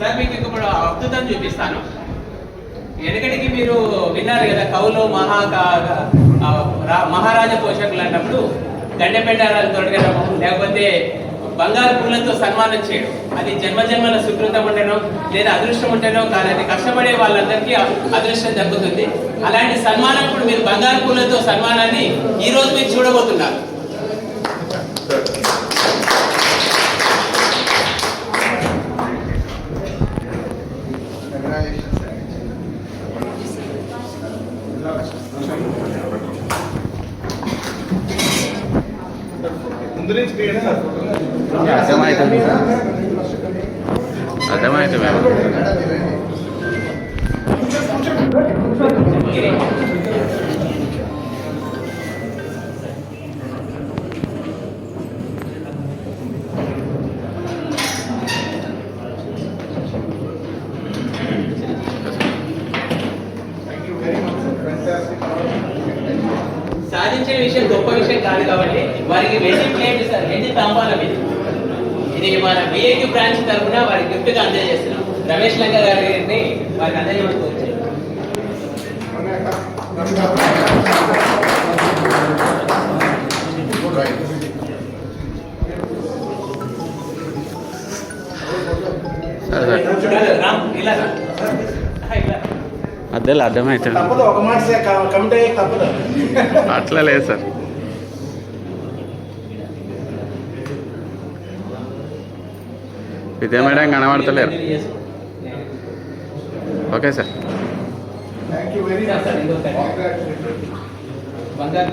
Sir మీకు ఇప్పుడు అద్భుతం చూపిస్తాను. ఎందుకంటే మీరు విన్నారు కదా కవులు మహాకా మహారాజ పోషకులు అన్నప్పుడు గండెపెండారాలు తొడగడం లేకపోతే బంగారు పూలతో సన్మానం చేయడం. అది జన్మజన్మల సుకృతం ఉండడం లేదా అదృష్టం ఉండడం కాదండి. కష్టపడే వాళ్ళందరికీ అదృష్టం దక్కుతుంది. అలాంటి సన్మానం ఇప్పుడు మీరు బంగారు పూలతో సన్మానాన్ని ఈ రోజు మీరు చూడబోతున్నారు. అర్థమవుతుంది విషయం గొప్ప విషయం కాదు కాబట్టి వారికి వెళ్ళి ప్లేట్ సార్ ఎన్ని తాంబాలం ఇది. ఇది మన బిఏక్యూ బ్రాంచ్ తరఫున వారికి గిఫ్ట్గా అందజేస్తున్నాం. రమేష్ లంక గారిని వారికి అందజేయవచ్చు ఇలా అద్దెలు అర్థమవుతుంది అట్లా లేదు sir. Vidya madam కనబడతలేరు. Okay sir. బంగారు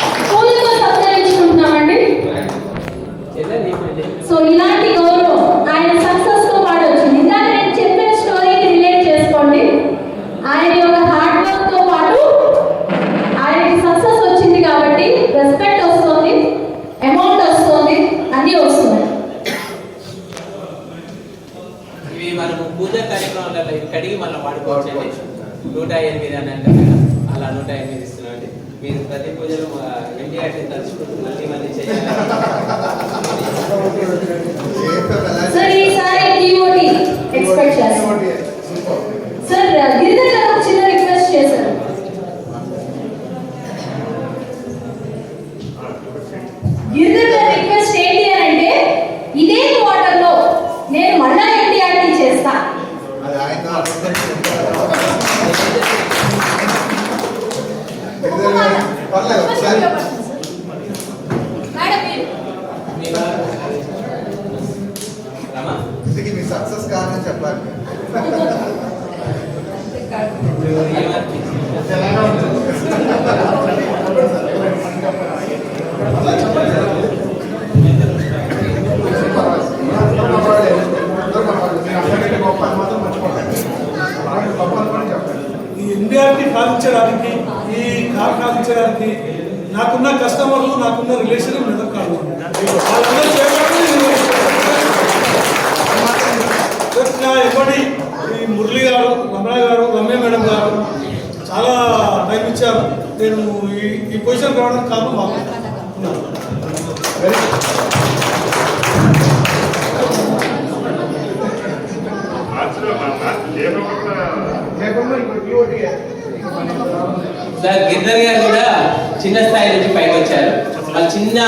మీరు ప్రతి పూజలు ఎన్టీఆర్ తలుచుకుంటూ మళ్ళీ మళ్ళీ చేయాలి. సార్ ఈసారి ఎక్స్పెక్ట్ చేస్తాం. Parla, ఇండియాని పాలించడానికి ఈ కార్ పాలించడానికి నాకున్న కస్టమర్లు నాకున్న రిలేషన్ మెదక్ కాదు. వాళ్ళందరూ ఈ మురళి గారు రమణ గారు రమ్య మేడం గారు చాలా టైం ఇచ్చారు. నేను ఈ ఈ పొజిషన్ రావడానికి కారణం మాకు ఉన్నారు. సార్ గిద్దర్ గారు కూడా చిన్న స్థాయి నుంచి పైకి వచ్చారు. వాళ్ళు చిన్న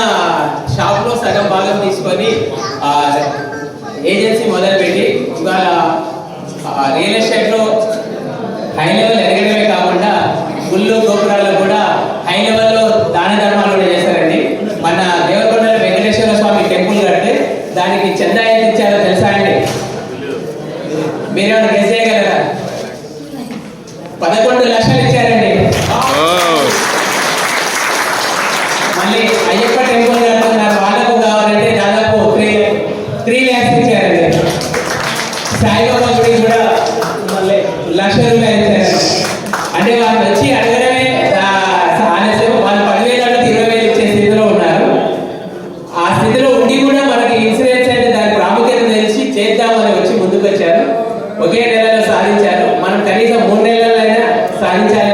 షాప్లో సగం భాగం తీసుకొని ఏజెన్సీ మొదలుపెట్టి ఇవాళ రియల్ ఎస్టేట్లో హై లెవెల్ ఎదగడమే కాకుండా గుళ్ళు గోపురాల్లో కూడా హై లెవెల్లో దాన ధర్మాలు కూడా చేశారండి. మన దేవరకొండల వెంకటేశ్వర స్వామి టెంపుల్ కడితే దానికి చందా ఎంత ఇచ్చారో తెలుసా అండి? మీరేమైనా గెస్ పదకొండు లక్షలు ఇచ్చారండి. మళ్ళీ అయ్యప్ప టెంపుల్ కడుతున్నారు వాళ్ళకు కావాలంటే దాదాపు త్రీ త్రీ ల్యాక్స్ ఇచ్చారండి. సాయిబాబా గుడి కూడా మళ్ళీ లక్ష రూపాయలు ఇచ్చారు అంటే వాళ్ళు వచ్చి అడగడమే ఆలస్యం. వాళ్ళు పదివేలు అంటే ఇరవై వేలు ఇచ్చే స్థితిలో ఉన్నారు. ఆ స్థితిలో ఉండి కూడా మనకి ఇన్సూరెన్స్ అంటే దాని ప్రాముఖ్యత తెలిసి చేద్దామని వచ్చి ముందుకు వచ్చారు ఒకే నెలలో సాధించారు. మనం